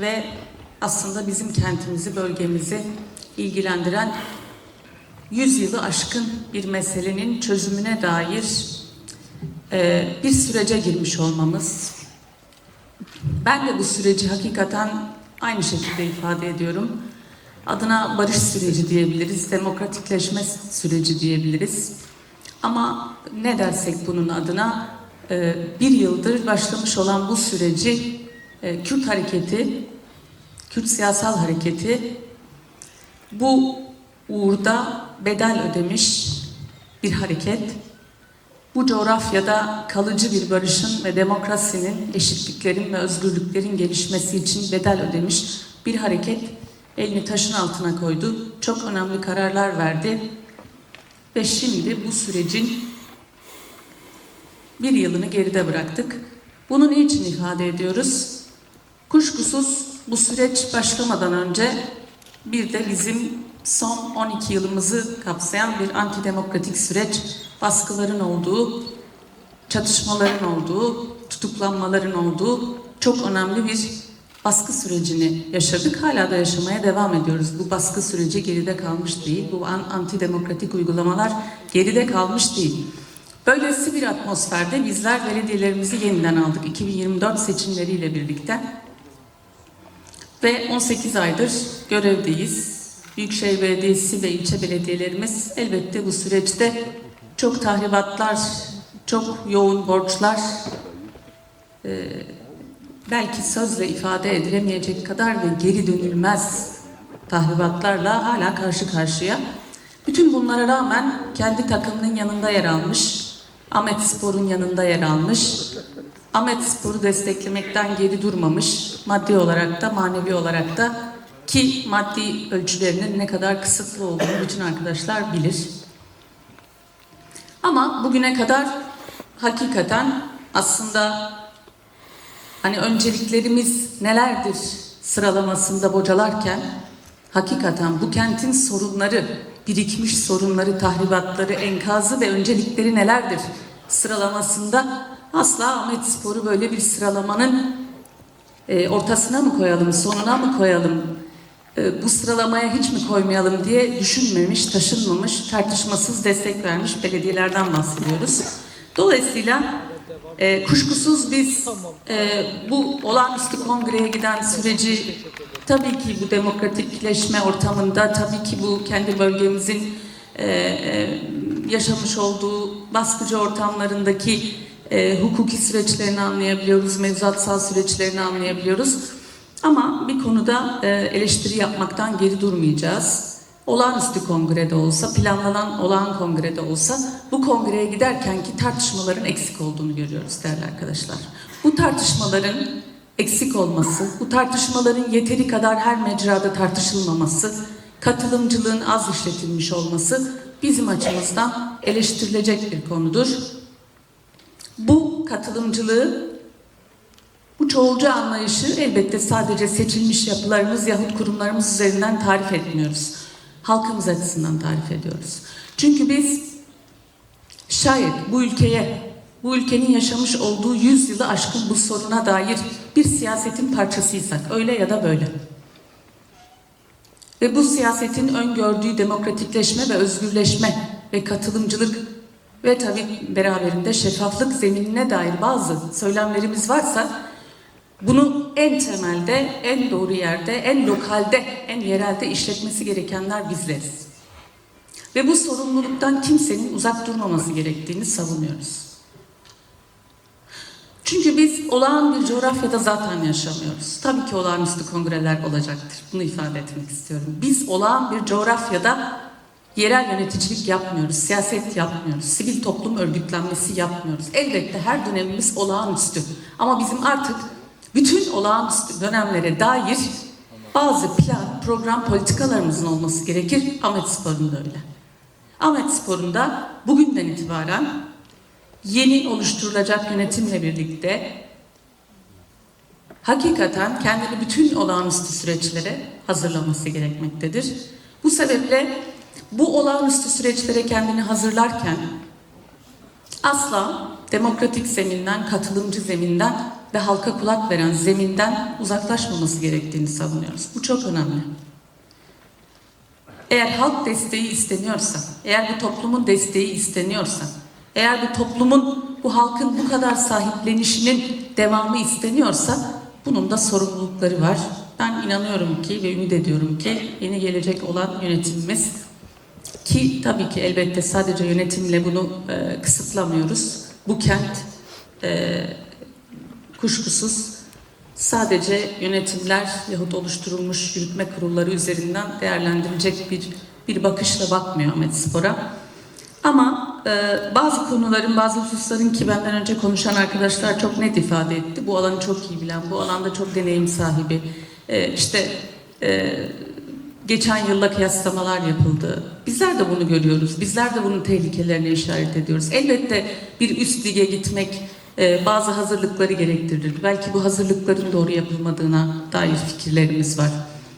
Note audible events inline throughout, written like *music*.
ve aslında bizim kentimizi, bölgemizi ilgilendiren 100 yılı aşkın bir meselenin çözümüne dair e, bir sürece girmiş olmamız. Ben de bu süreci hakikaten aynı şekilde ifade ediyorum. Adına barış süreci diyebiliriz, demokratikleşme süreci diyebiliriz. Ama ne dersek bunun adına e, bir yıldır başlamış olan bu süreci e, Kürt hareketi, Kürt siyasal hareketi bu uğurda bedel ödemiş bir hareket. Bu coğrafyada kalıcı bir barışın ve demokrasinin, eşitliklerin ve özgürlüklerin gelişmesi için bedel ödemiş bir hareket elini taşın altına koydu. Çok önemli kararlar verdi. Ve şimdi bu sürecin bir yılını geride bıraktık. Bunu niçin ifade ediyoruz? Kuşkusuz bu süreç başlamadan önce bir de bizim son 12 yılımızı kapsayan bir antidemokratik süreç, baskıların olduğu, çatışmaların olduğu, tutuklanmaların olduğu çok önemli bir baskı sürecini yaşadık. Hala da yaşamaya devam ediyoruz. Bu baskı süreci geride kalmış değil. Bu an- antidemokratik uygulamalar geride kalmış değil. Böylesi bir atmosferde bizler belediyelerimizi yeniden aldık 2024 seçimleriyle birlikte. Ve 18 aydır görevdeyiz. Büyükşehir Belediyesi ve ilçe belediyelerimiz elbette bu süreçte çok tahribatlar, çok yoğun borçlar, e, belki sözle ifade edilemeyecek kadar ve geri dönülmez tahribatlarla hala karşı karşıya. Bütün bunlara rağmen kendi takımının yanında yer almış, Ahmet Spor'un yanında yer almış, Ahmet Spor'u desteklemekten geri durmamış, maddi olarak da manevi olarak da ki maddi ölçülerinin ne kadar kısıtlı olduğunu bütün arkadaşlar bilir. Ama bugüne kadar hakikaten aslında hani önceliklerimiz nelerdir sıralamasında bocalarken hakikaten bu kentin sorunları, birikmiş sorunları, tahribatları, enkazı ve öncelikleri nelerdir sıralamasında asla Ahmet Spor'u böyle bir sıralamanın e, ortasına mı koyalım, sonuna mı koyalım, e, bu sıralamaya hiç mi koymayalım diye düşünmemiş, taşınmamış, tartışmasız destek vermiş belediyelerden bahsediyoruz. Dolayısıyla e, kuşkusuz biz e, bu olağanüstü kongreye giden süreci tabii ki bu demokratikleşme ortamında, tabii ki bu kendi bölgemizin e, e, yaşamış olduğu baskıcı ortamlarındaki e, hukuki süreçlerini anlayabiliyoruz, mevzuatsal süreçlerini anlayabiliyoruz. Ama bir konuda e, eleştiri yapmaktan geri durmayacağız. Olağanüstü kongrede olsa, planlanan olağan kongrede olsa bu kongreye giderkenki tartışmaların eksik olduğunu görüyoruz değerli arkadaşlar. Bu tartışmaların eksik olması, bu tartışmaların yeteri kadar her mecrada tartışılmaması, katılımcılığın az işletilmiş olması bizim açımızdan eleştirilecek bir konudur. Bu katılımcılığı bu çoğulcu anlayışı elbette sadece seçilmiş yapılarımız yahut kurumlarımız üzerinden tarif etmiyoruz. Halkımız açısından tarif ediyoruz. Çünkü biz şayet bu ülkeye, bu ülkenin yaşamış olduğu yüz yılı aşkın bu soruna dair bir siyasetin parçasıysak, öyle ya da böyle. Ve bu siyasetin öngördüğü demokratikleşme ve özgürleşme ve katılımcılık ve tabii beraberinde şeffaflık zeminine dair bazı söylemlerimiz varsa bunu en temelde, en doğru yerde, en lokalde, en yerelde işletmesi gerekenler bizleriz. Ve bu sorumluluktan kimsenin uzak durmaması gerektiğini savunuyoruz. Çünkü biz olağan bir coğrafyada zaten yaşamıyoruz. Tabii ki olağanüstü kongreler olacaktır. Bunu ifade etmek istiyorum. Biz olağan bir coğrafyada yerel yöneticilik yapmıyoruz, siyaset yapmıyoruz, sivil toplum örgütlenmesi yapmıyoruz. Elbette her dönemimiz olağanüstü. Ama bizim artık bütün olağanüstü dönemlere dair bazı plan, program, politikalarımızın olması gerekir. Ahmet Spor'un da öyle. Ahmet Spor'un da bugünden itibaren yeni oluşturulacak yönetimle birlikte hakikaten kendini bütün olağanüstü süreçlere hazırlaması gerekmektedir. Bu sebeple bu olağanüstü süreçlere kendini hazırlarken asla demokratik zeminden, katılımcı zeminden ve halka kulak veren zeminden uzaklaşmaması gerektiğini savunuyoruz. Bu çok önemli. Eğer halk desteği isteniyorsa, eğer bu toplumun desteği isteniyorsa, eğer bu toplumun, bu halkın bu kadar sahiplenişinin devamı isteniyorsa bunun da sorumlulukları var. Ben inanıyorum ki ve ümit ediyorum ki yeni gelecek olan yönetimimiz ki tabii ki elbette sadece yönetimle bunu e, kısıtlamıyoruz. Bu kent e, kuşkusuz sadece yönetimler yahut oluşturulmuş yürütme kurulları üzerinden değerlendirilecek bir bir bakışla bakmıyor Ahmet Spor'a. Ama e, bazı konuların, bazı hususların ki benden önce konuşan arkadaşlar çok net ifade etti. Bu alanı çok iyi bilen, bu alanda çok deneyim sahibi. E, işte e, geçen yılla kıyaslamalar yapıldı. Bizler de bunu görüyoruz. Bizler de bunun tehlikelerine işaret ediyoruz. Elbette bir üst lige gitmek e, bazı hazırlıkları gerektirir. Belki bu hazırlıkların doğru yapılmadığına dair fikirlerimiz var.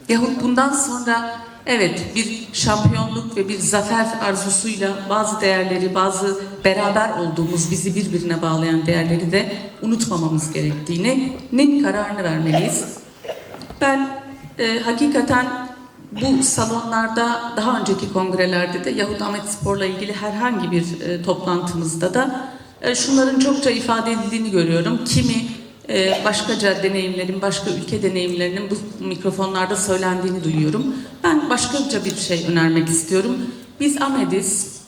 Yahut bundan sonra evet bir şampiyonluk ve bir zafer arzusuyla bazı değerleri, bazı beraber olduğumuz, bizi birbirine bağlayan değerleri de unutmamamız gerektiğinin kararını vermeliyiz. Ben e, hakikaten bu salonlarda daha önceki kongrelerde de Yahut Ahmet Spor'la ilgili herhangi bir e, toplantımızda da e, şunların çokça ifade edildiğini görüyorum. Kimi e, başkaca deneyimlerin, başka ülke deneyimlerinin bu mikrofonlarda söylendiğini duyuyorum. Ben başkaca bir şey önermek istiyorum. Biz Ahmediz,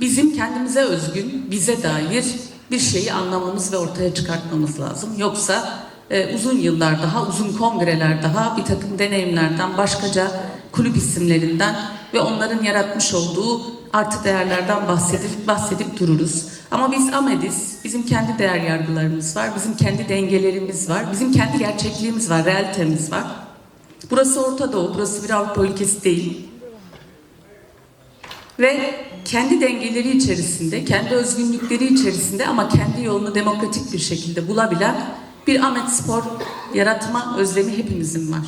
bizim kendimize özgün, bize dair bir şeyi anlamamız ve ortaya çıkartmamız lazım. Yoksa e, uzun yıllar daha, uzun kongreler daha bir takım deneyimlerden, başkaca kulüp isimlerinden ve onların yaratmış olduğu artı değerlerden bahsedip bahsedip dururuz. Ama biz Amedis, bizim kendi değer yargılarımız var, bizim kendi dengelerimiz var, bizim kendi gerçekliğimiz var, realitemiz var. Burası Orta Doğu, burası bir Avrupa ülkesi değil. Ve kendi dengeleri içerisinde, kendi özgünlükleri içerisinde ama kendi yolunu demokratik bir şekilde bulabilen bir Ahmet Spor yaratma özlemi hepimizin var.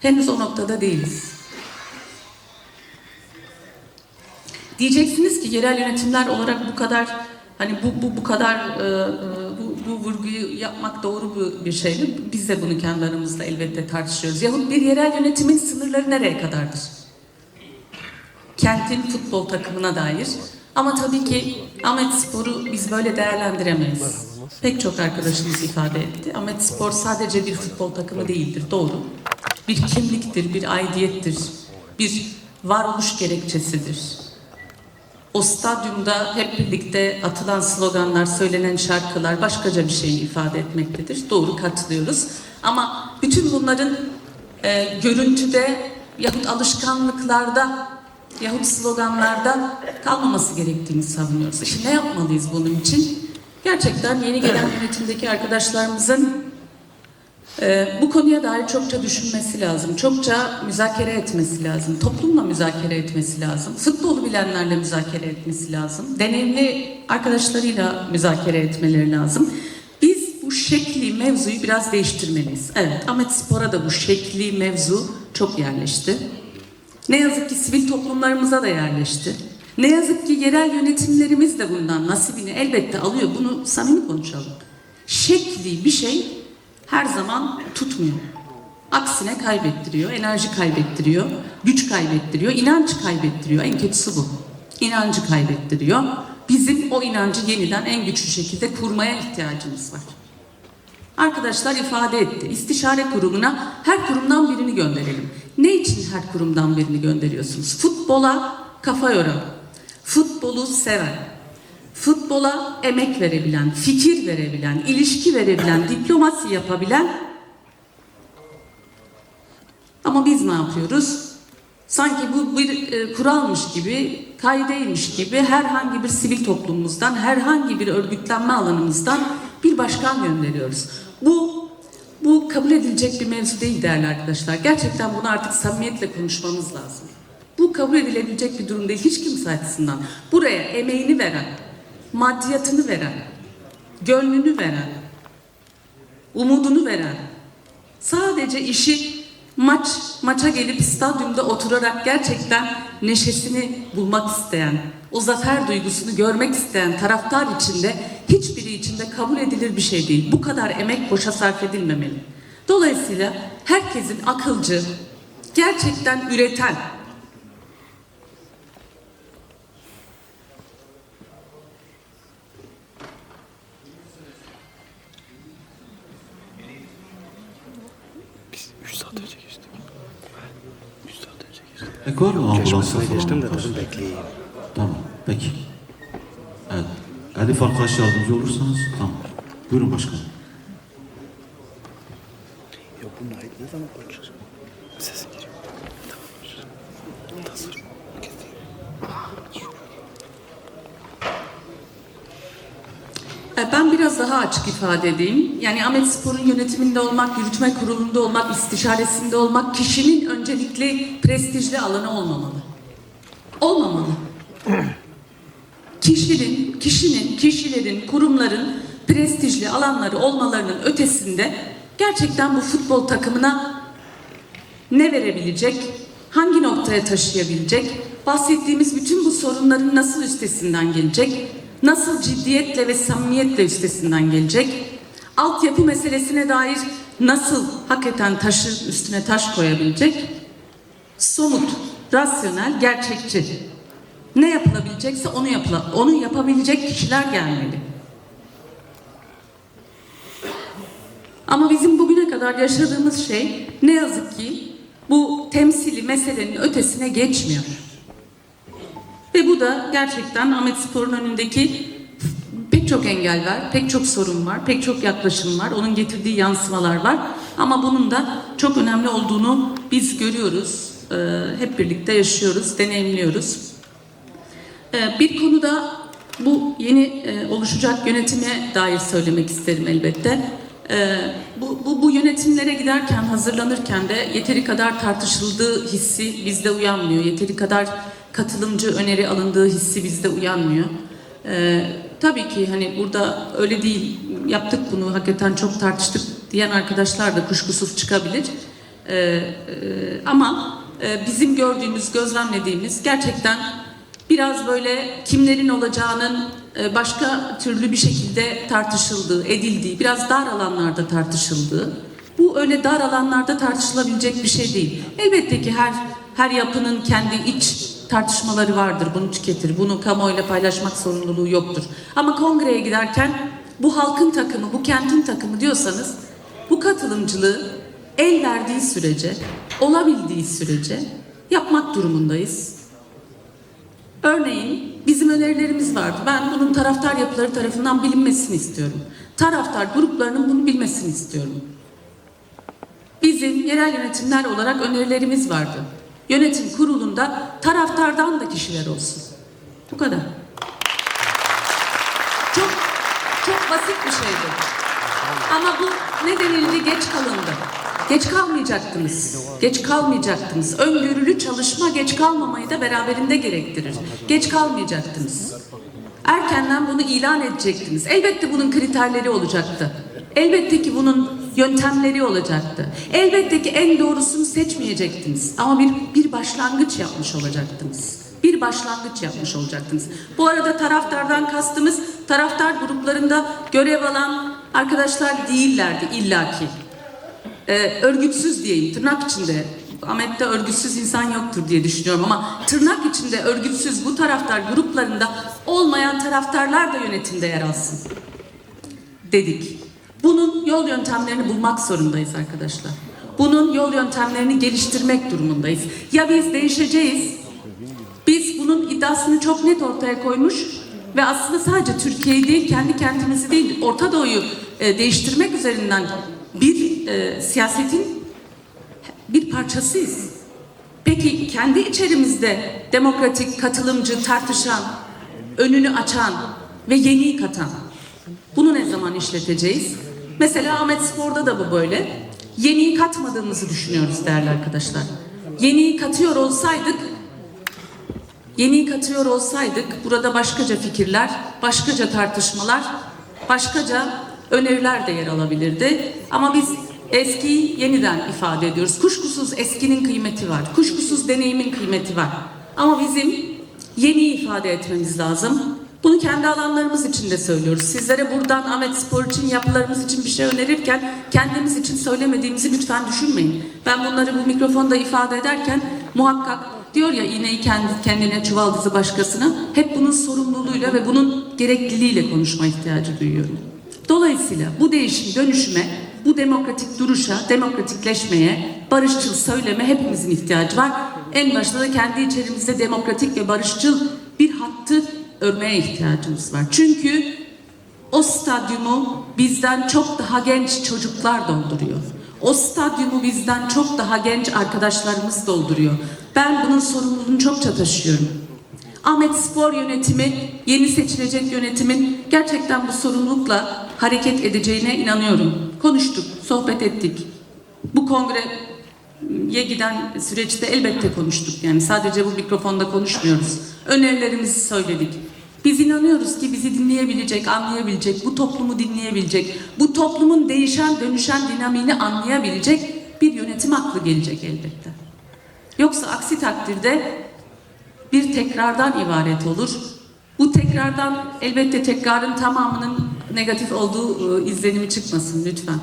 Henüz o noktada değiliz. Diyeceksiniz ki yerel yönetimler olarak bu kadar hani bu bu bu kadar e, e, bu, bu vurguyu yapmak doğru bir- şey mi? Biz de bunu kendi elbette tartışıyoruz. Yahut bir yerel yönetimin sınırları nereye kadardır? Kentin futbol takımına dair. Ama tabii ki Ahmet Spor'u biz böyle değerlendiremeyiz. Pek çok arkadaşımız ifade etti. Ahmet Spor sadece bir futbol takımı değildir, doğru. Bir kimliktir, bir aidiyettir, bir varoluş gerekçesidir. O stadyumda hep birlikte atılan sloganlar, söylenen şarkılar başkaca bir şeyi ifade etmektedir. Doğru katılıyoruz. Ama bütün bunların e, görüntüde yahut alışkanlıklarda yahut sloganlarda kalmaması gerektiğini savunuyoruz. İşte ne yapmalıyız bunun için? Gerçekten yeni gelen yönetimdeki arkadaşlarımızın ee, bu konuya dair çokça düşünmesi lazım, çokça müzakere etmesi lazım, toplumla müzakere etmesi lazım, futbolu bilenlerle müzakere etmesi lazım, deneyimli arkadaşlarıyla müzakere etmeleri lazım. Biz bu şekli mevzuyu biraz değiştirmeliyiz. Evet, Ahmet Spor'a da bu şekli mevzu çok yerleşti. Ne yazık ki sivil toplumlarımıza da yerleşti. Ne yazık ki yerel yönetimlerimiz de bundan nasibini elbette alıyor. Bunu samimi konuşalım. Şekli bir şey her zaman tutmuyor. Aksine kaybettiriyor, enerji kaybettiriyor, güç kaybettiriyor, inanç kaybettiriyor. En kötüsü bu. İnancı kaybettiriyor. Bizim o inancı yeniden en güçlü şekilde kurmaya ihtiyacımız var. Arkadaşlar ifade etti. İstişare kurumuna her kurumdan birini gönderelim. Ne için her kurumdan birini gönderiyorsunuz? Futbola kafa yoran, futbolu seven, futbola emek verebilen, fikir verebilen, ilişki verebilen, diplomasi yapabilen ama biz ne yapıyoruz? Sanki bu bir e, kuralmış gibi, kaideymiş gibi herhangi bir sivil toplumumuzdan, herhangi bir örgütlenme alanımızdan bir başkan gönderiyoruz. Bu bu kabul edilecek bir mevzu değil değerli arkadaşlar. Gerçekten bunu artık samimiyetle konuşmamız lazım. Bu kabul edilebilecek bir durum değil hiç kimse açısından. Buraya emeğini veren, maddiyatını veren, gönlünü veren, umudunu veren, sadece işi maç maça gelip stadyumda oturarak gerçekten neşesini bulmak isteyen, o zafer duygusunu görmek isteyen taraftar içinde hiçbiri içinde kabul edilir bir şey değil. Bu kadar emek boşa sarf edilmemeli. Dolayısıyla herkesin akılcı, gerçekten üreten, falan? geçtim de dedim bekleyeyim. Tamam, peki. Evet. Elif arkadaş yardımcı olursanız tamam. Buyurun başkanım. Yok bu Nait ne zaman konuşacak? Sesin geliyor. Tamam konuşacak. Tasarım. Keseyim. E, Ben biraz daha açık ifade edeyim. Yani Ahmet Spor'un yönetiminde olmak, yürütme kurulunda olmak, istişaresinde olmak kişinin öncelikli prestijli alanı olmamalı. Olmamalı. Kişinin, kişinin, kişilerin, kurumların prestijli alanları olmalarının ötesinde gerçekten bu futbol takımına ne verebilecek, hangi noktaya taşıyabilecek, bahsettiğimiz bütün bu sorunların nasıl üstesinden gelecek, nasıl ciddiyetle ve samimiyetle üstesinden gelecek, altyapı meselesine dair nasıl hakikaten taşın üstüne taş koyabilecek, somut, rasyonel, gerçekçi. Ne yapılabilecekse onu yapıla, onu yapabilecek kişiler gelmeli. Ama bizim bugüne kadar yaşadığımız şey ne yazık ki bu temsili meselenin ötesine geçmiyor. Ve bu da gerçekten Ahmet Spor'un önündeki pek çok engel var, pek çok sorun var, pek çok yaklaşım var, onun getirdiği yansımalar var. Ama bunun da çok önemli olduğunu biz görüyoruz, hep birlikte yaşıyoruz, deneyimliyoruz. Ee, Bir konuda bu yeni e, oluşacak yönetime dair söylemek isterim elbette. Bu, bu, bu yönetimlere giderken, hazırlanırken de yeteri kadar tartışıldığı hissi bizde uyanmıyor. Yeteri kadar katılımcı öneri alındığı hissi bizde uyanmıyor. Tabii ki hani burada öyle değil, yaptık bunu, hakikaten çok tartıştık diyen arkadaşlar da kuşkusuz çıkabilir. Ee, e, ama e, bizim gördüğümüz, gözlemlediğimiz gerçekten biraz böyle kimlerin olacağının e, başka türlü bir şekilde tartışıldığı, edildiği, biraz dar alanlarda tartışıldığı. Bu öyle dar alanlarda tartışılabilecek bir şey değil. Elbette ki her her yapının kendi iç tartışmaları vardır. Bunu tüketir. Bunu kamuoyuyla paylaşmak zorunluluğu yoktur. Ama kongreye giderken bu halkın takımı, bu kentin takımı diyorsanız bu katılımcılığı el verdiği sürece, olabildiği sürece yapmak durumundayız. Örneğin bizim önerilerimiz vardı. Ben bunun taraftar yapıları tarafından bilinmesini istiyorum. Taraftar gruplarının bunu bilmesini istiyorum. Bizim yerel yönetimler olarak önerilerimiz vardı. Yönetim kurulunda taraftardan da kişiler olsun. Bu kadar. Çok çok basit bir şeydi. Ama bu ne denildi geç kalındı. Geç kalmayacaktınız. Geç kalmayacaktınız. Öngörülü çalışma geç kalmamayı da beraberinde gerektirir. Geç kalmayacaktınız. Erkenden bunu ilan edecektiniz. Elbette bunun kriterleri olacaktı. Elbette ki bunun yöntemleri olacaktı. Elbette ki en doğrusunu seçmeyecektiniz. Ama bir, bir başlangıç yapmış olacaktınız. Bir başlangıç yapmış olacaktınız. Bu arada taraftardan kastımız taraftar gruplarında görev alan arkadaşlar değillerdi illaki e, örgütsüz diyeyim tırnak içinde. Ahmet'te örgütsüz insan yoktur diye düşünüyorum ama tırnak içinde örgütsüz bu taraftar gruplarında olmayan taraftarlar da yönetimde yer alsın dedik. Bunun yol yöntemlerini bulmak zorundayız arkadaşlar. Bunun yol yöntemlerini geliştirmek durumundayız. Ya biz değişeceğiz, biz bunun iddiasını çok net ortaya koymuş ve aslında sadece Türkiye'yi değil, kendi kentimizi değil, Orta Doğu'yu e, değiştirmek üzerinden bir e, siyasetin bir parçasıyız. Peki kendi içerimizde demokratik, katılımcı, tartışan, önünü açan ve yeniyi katan bunu ne zaman işleteceğiz? Mesela Ahmet Spor'da da bu böyle. Yeniyi katmadığımızı düşünüyoruz değerli arkadaşlar. Yeniyi katıyor olsaydık Yeniyi katıyor olsaydık burada başkaca fikirler, başkaca tartışmalar, başkaca öneriler de yer alabilirdi. Ama biz Eskiyi yeniden ifade ediyoruz. Kuşkusuz eskinin kıymeti var. Kuşkusuz deneyimin kıymeti var. Ama bizim yeniyi ifade etmemiz lazım. Bunu kendi alanlarımız için de söylüyoruz. Sizlere buradan Ahmet Spor için, yapılarımız için bir şey önerirken kendimiz için söylemediğimizi lütfen düşünmeyin. Ben bunları bu mikrofonda ifade ederken muhakkak diyor ya iğneyi kendi, kendine çuvaldızı başkasına hep bunun sorumluluğuyla ve bunun gerekliliğiyle konuşma ihtiyacı duyuyorum. Dolayısıyla bu değişim dönüşüme, bu demokratik duruşa, demokratikleşmeye, barışçıl söyleme hepimizin ihtiyacı var. En başta da kendi içerimizde demokratik ve barışçıl bir hattı örmeye ihtiyacımız var. Çünkü o stadyumu bizden çok daha genç çocuklar dolduruyor. O stadyumu bizden çok daha genç arkadaşlarımız dolduruyor. Ben bunun sorumluluğunu çokça taşıyorum. Ahmet Spor yönetimi, yeni seçilecek yönetimin gerçekten bu sorumlulukla hareket edeceğine inanıyorum. Konuştuk, sohbet ettik. Bu kongreye giden süreçte elbette konuştuk. Yani sadece bu mikrofonda konuşmuyoruz. Önerilerimizi söyledik. Biz inanıyoruz ki bizi dinleyebilecek, anlayabilecek, bu toplumu dinleyebilecek, bu toplumun değişen, dönüşen dinamiğini anlayabilecek bir yönetim aklı gelecek elbette. Yoksa aksi takdirde bir tekrardan ibaret olur. Bu tekrardan elbette tekrarın tamamının negatif olduğu e, izlenimi çıkmasın lütfen.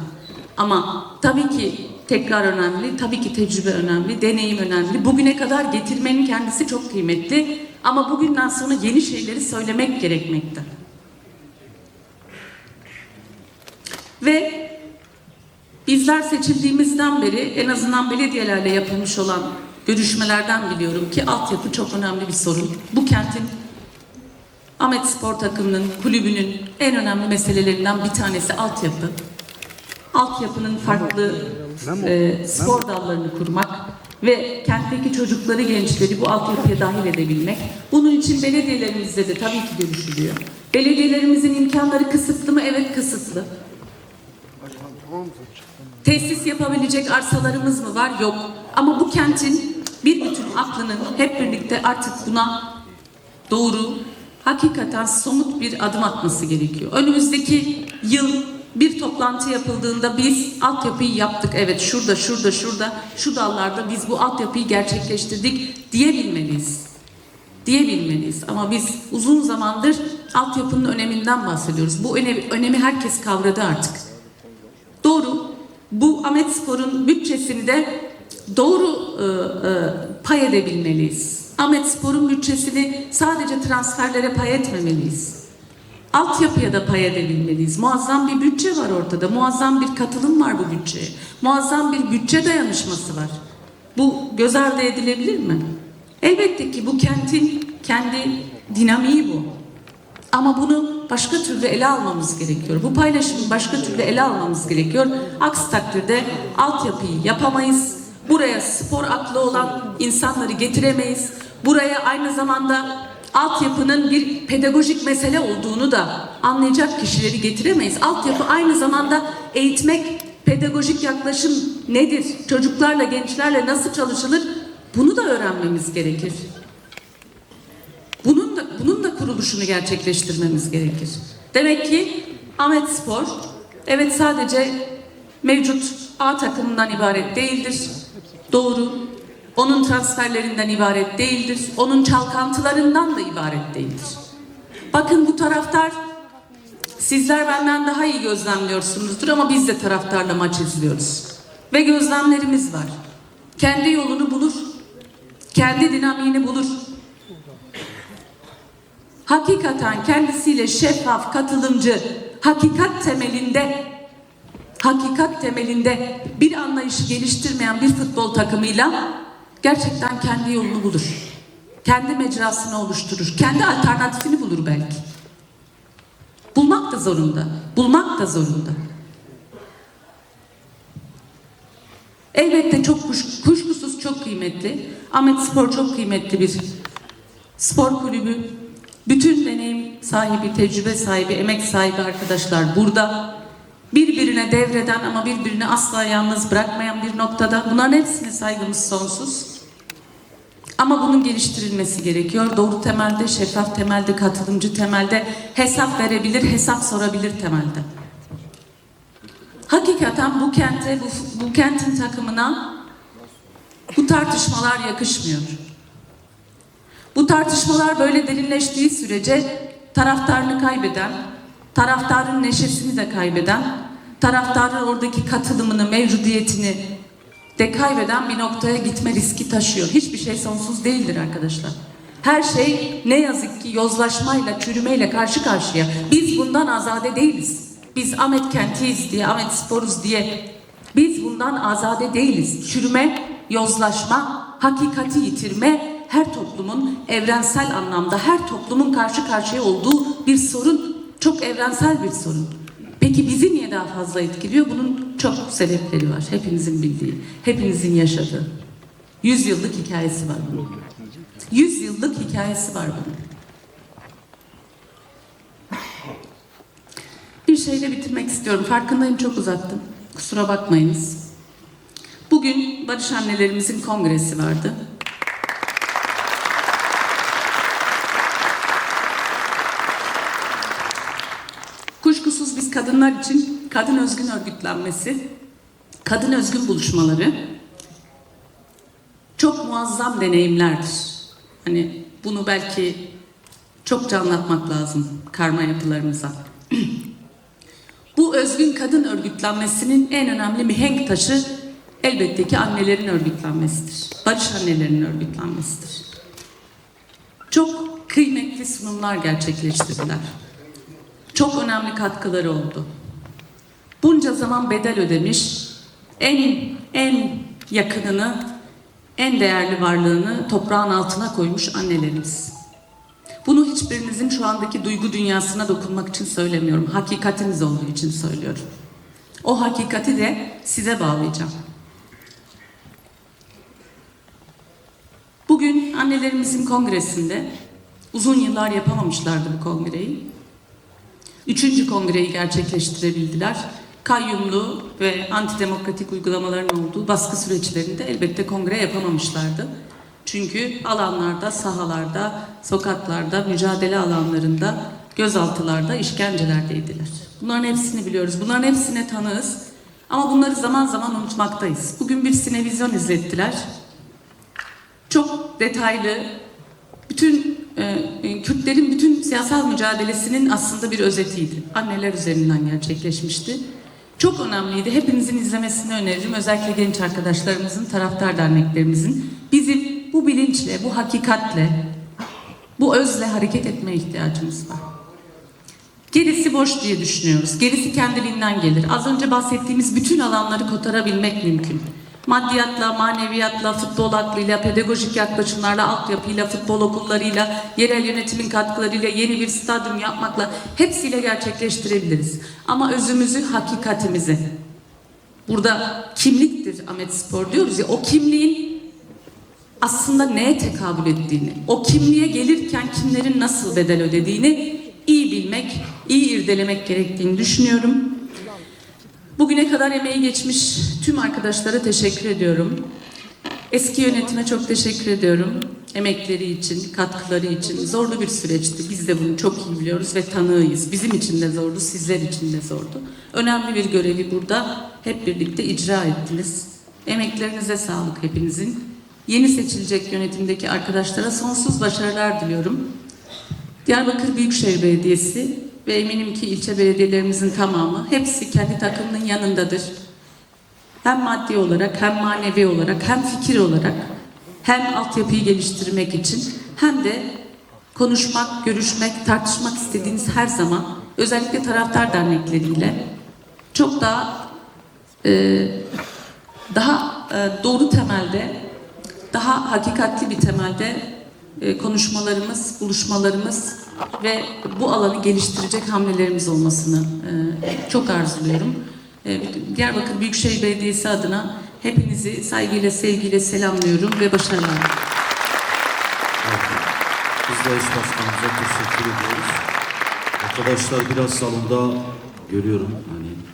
Ama tabii ki tekrar önemli, tabii ki tecrübe önemli, deneyim önemli. Bugüne kadar getirmenin kendisi çok kıymetli. Ama bugünden sonra yeni şeyleri söylemek gerekmekte. Ve Bizler seçildiğimizden beri en azından belediyelerle yapılmış olan görüşmelerden biliyorum ki altyapı çok önemli bir sorun. Bu kentin Ahmet Spor takımının, kulübünün en önemli meselelerinden bir tanesi altyapı. Altyapının farklı e, spor dallarını kurmak ve kentteki çocukları, gençleri bu altyapıya dahil edebilmek. Bunun için belediyelerimizde de tabii ki görüşülüyor. Belediyelerimizin imkanları kısıtlı mı? Evet kısıtlı. Tesis yapabilecek arsalarımız mı var? Yok. Ama bu kentin bir bütün aklının hep birlikte artık buna doğru, hakikaten somut bir adım atması gerekiyor. Önümüzdeki yıl bir toplantı yapıldığında biz altyapıyı yaptık. Evet şurada, şurada, şurada, şu dallarda biz bu altyapıyı gerçekleştirdik diyebilmeliyiz. Diyebilmeliyiz. Ama biz uzun zamandır altyapının öneminden bahsediyoruz. Bu önemi, önemi herkes kavradı artık. Doğru. Bu Ahmet Spor'un bütçesini de doğru e, e, pay edebilmeliyiz. Ahmet Spor'un bütçesini sadece transferlere pay etmemeliyiz. Altyapıya da pay edebilmeliyiz. Muazzam bir bütçe var ortada. Muazzam bir katılım var bu bütçeye. Muazzam bir bütçe dayanışması var. Bu göz ardı edilebilir mi? Elbette ki bu kentin kendi dinamiği bu. Ama bunu başka türlü ele almamız gerekiyor. Bu paylaşımı başka türlü ele almamız gerekiyor. Aksi takdirde altyapıyı yapamayız. Buraya spor aklı olan insanları getiremeyiz. Buraya aynı zamanda altyapının bir pedagojik mesele olduğunu da anlayacak kişileri getiremeyiz. Altyapı aynı zamanda eğitmek, pedagojik yaklaşım nedir? Çocuklarla, gençlerle nasıl çalışılır? Bunu da öğrenmemiz gerekir. Bunun da bunun da kuruluşunu gerçekleştirmemiz gerekir. Demek ki Ahmet Spor evet sadece mevcut A takımından ibaret değildir. Doğru. Onun transferlerinden ibaret değildir. Onun çalkantılarından da ibaret değildir. Bakın bu taraftar sizler benden daha iyi gözlemliyorsunuzdur ama biz de taraftarla maç izliyoruz. Ve gözlemlerimiz var. Kendi yolunu bulur. Kendi dinamiğini bulur hakikaten kendisiyle şeffaf, katılımcı, hakikat temelinde hakikat temelinde bir anlayışı geliştirmeyen bir futbol takımıyla gerçekten kendi yolunu bulur. Kendi mecrasını oluşturur. Kendi alternatifini bulur belki. Bulmak da zorunda. Bulmak da zorunda. Elbette çok kuş, kuşkusuz çok kıymetli. Ahmet Spor çok kıymetli bir spor kulübü. Bütün deneyim sahibi, tecrübe sahibi, emek sahibi arkadaşlar burada. Birbirine devreden ama birbirini asla yalnız bırakmayan bir noktada. Bunların hepsine saygımız sonsuz. Ama bunun geliştirilmesi gerekiyor. Doğru temelde, şeffaf temelde, katılımcı temelde, hesap verebilir, hesap sorabilir temelde. Hakikaten bu kente, bu, bu kentin takımına bu tartışmalar yakışmıyor. Bu tartışmalar böyle derinleştiği sürece taraftarını kaybeden, taraftarın neşesini de kaybeden, taraftarın oradaki katılımını, mevcudiyetini de kaybeden bir noktaya gitme riski taşıyor. Hiçbir şey sonsuz değildir arkadaşlar. Her şey ne yazık ki yozlaşmayla, çürümeyle karşı karşıya. Biz bundan azade değiliz. Biz Ahmet kentiyiz diye, Ahmet sporuz diye. Biz bundan azade değiliz. Çürüme, yozlaşma, hakikati yitirme her toplumun evrensel anlamda her toplumun karşı karşıya olduğu bir sorun. Çok evrensel bir sorun. Peki bizi niye daha fazla etkiliyor? Bunun çok sebepleri var. Hepinizin bildiği, hepinizin yaşadığı. Yüz yıllık hikayesi var bunun. Yüz yıllık hikayesi var bunun. Bir şeyle bitirmek istiyorum. Farkındayım çok uzattım. Kusura bakmayınız. Bugün Barış Annelerimizin kongresi vardı. Kuşkusuz biz kadınlar için kadın özgün örgütlenmesi, kadın özgün buluşmaları çok muazzam deneyimlerdir. Hani bunu belki çokça anlatmak lazım karma yapılarımıza. *clears throat* Bu özgün kadın örgütlenmesinin en önemli mihenk taşı elbette ki annelerin örgütlenmesidir. Barış annelerin örgütlenmesidir. Çok kıymetli sunumlar gerçekleştirdiler. Çok önemli katkıları oldu. Bunca zaman bedel ödemiş, en en yakınını, en değerli varlığını toprağın altına koymuş annelerimiz. Bunu hiçbirinizin şu andaki duygu dünyasına dokunmak için söylemiyorum. Hakikatiniz olduğu için söylüyorum. O hakikati de size bağlayacağım. Bugün annelerimizin kongresinde uzun yıllar yapamamışlardı bu kongreyi. Üçüncü kongreyi gerçekleştirebildiler. Kayyumlu ve antidemokratik uygulamaların olduğu baskı süreçlerinde elbette kongre yapamamışlardı. Çünkü alanlarda, sahalarda, sokaklarda, mücadele alanlarında, gözaltılarda, işkencelerdeydiler. Bunların hepsini biliyoruz. Bunların hepsine tanığız. Ama bunları zaman zaman unutmaktayız. Bugün bir sinevizyon izlettiler. Çok detaylı, bütün Kürtlerin bütün siyasal mücadelesinin aslında bir özetiydi. Anneler üzerinden gerçekleşmişti. Çok önemliydi. Hepinizin izlemesini öneririm. Özellikle genç arkadaşlarımızın, taraftar derneklerimizin. Bizim bu bilinçle, bu hakikatle, bu özle hareket etmeye ihtiyacımız var. Gerisi boş diye düşünüyoruz. Gerisi kendiliğinden gelir. Az önce bahsettiğimiz bütün alanları kotarabilmek mümkün. Maddiyatla, maneviyatla, futbol aklıyla, pedagojik yaklaşımlarla, altyapıyla, futbol okullarıyla, yerel yönetimin katkılarıyla, yeni bir stadyum yapmakla hepsiyle gerçekleştirebiliriz. Ama özümüzü, hakikatimizi. Burada kimliktir Ahmet Spor diyoruz ya, o kimliğin aslında neye tekabül ettiğini, o kimliğe gelirken kimlerin nasıl bedel ödediğini iyi bilmek, iyi irdelemek gerektiğini düşünüyorum. Bugüne kadar emeği geçmiş tüm arkadaşlara teşekkür ediyorum. Eski yönetime çok teşekkür ediyorum. Emekleri için, katkıları için. Zorlu bir süreçti. Biz de bunu çok iyi biliyoruz ve tanığıyız. Bizim için de zordu, sizler için de zordu. Önemli bir görevi burada hep birlikte icra ettiniz. Emeklerinize sağlık hepinizin. Yeni seçilecek yönetimdeki arkadaşlara sonsuz başarılar diliyorum. Diyarbakır Büyükşehir Belediyesi ve eminim ki ilçe belediyelerimizin tamamı hepsi kendi takımının yanındadır. Hem maddi olarak hem manevi olarak hem fikir olarak hem altyapıyı geliştirmek için hem de konuşmak, görüşmek, tartışmak istediğiniz her zaman özellikle taraftar dernekleriyle çok daha e, daha e, doğru temelde, daha hakikatli bir temelde konuşmalarımız, buluşmalarımız ve bu alanı geliştirecek hamlelerimiz olmasını e, çok arzuluyorum. E, Diyarbakır Büyükşehir Belediyesi adına hepinizi saygıyla, sevgiyle selamlıyorum ve başarılar. Biz de eş başkanımıza teşekkür ediyoruz. Arkadaşlar biraz salonda görüyorum hani